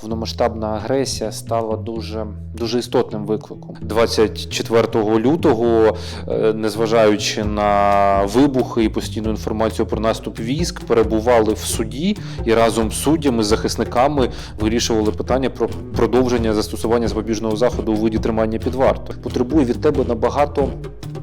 повномасштабна агресія стала дуже, дуже істотним викликом. 24 лютого, е, незважаючи на вибухи і постійну інформацію про наступ військ, перебували в суді і разом з суддями, захисниками вирішували питання про продовження застосування запобіжного заходу у виді тримання під вартою. Потребує від тебе набагато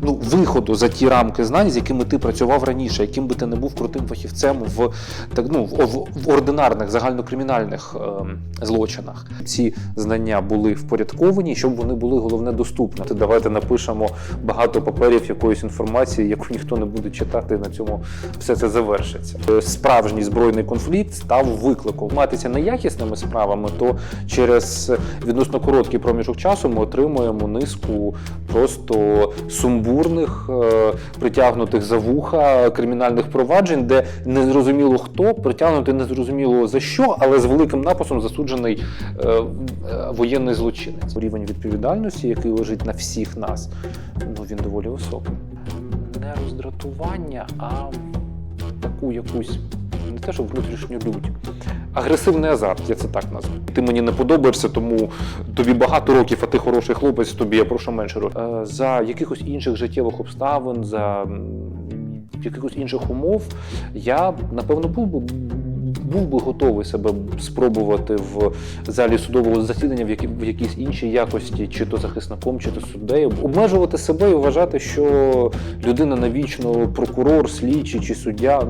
ну, виходу за ті рамки знань, з якими ти працював раніше, яким би ти не був крутим фахівцем в так ну в, в, в ординарних загальнокримінальних ем, злочинах. Ці знання були впорядковані, щоб вони були головне доступні. Ти давайте напишемо багато паперів якоїсь інформації, яку ніхто не буде читати. На цьому все це завершиться. Е, Справжній збройний конфлікт став викликом. Матися неякісними справами, то через відносно короткий проміжок часу ми отримуємо низку просто сумбурних, е, притягнутих за вуха кримінальних проваджень, де незрозуміло хто притягнутий незрозуміло за що, але з великим написом засуджений е, воєнний злочинець. Рівень відповідальності, який лежить на всіх нас, ну він доволі високий. Не роздратування, а таку якусь не те, що внутрішню лють. Агресивний азарт, я це так назву. Ти мені не подобаєшся, тому тобі багато років, а ти хороший хлопець, тобі я прошу менше років. Е, За якихось інших життєвих обставин, за якихось інших умов, я напевно був би. Був би готовий себе спробувати в залі судового засідання в, які, в якійсь іншій якості, чи то захисником, чи то суддею, обмежувати себе і вважати, що людина навічно прокурор, слідчий чи суддя.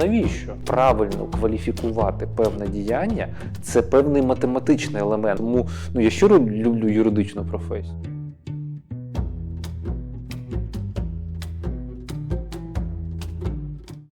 Навіщо правильно кваліфікувати певне діяння? Це певний математичний елемент. Тому ну я щиро люблю юридичну професію.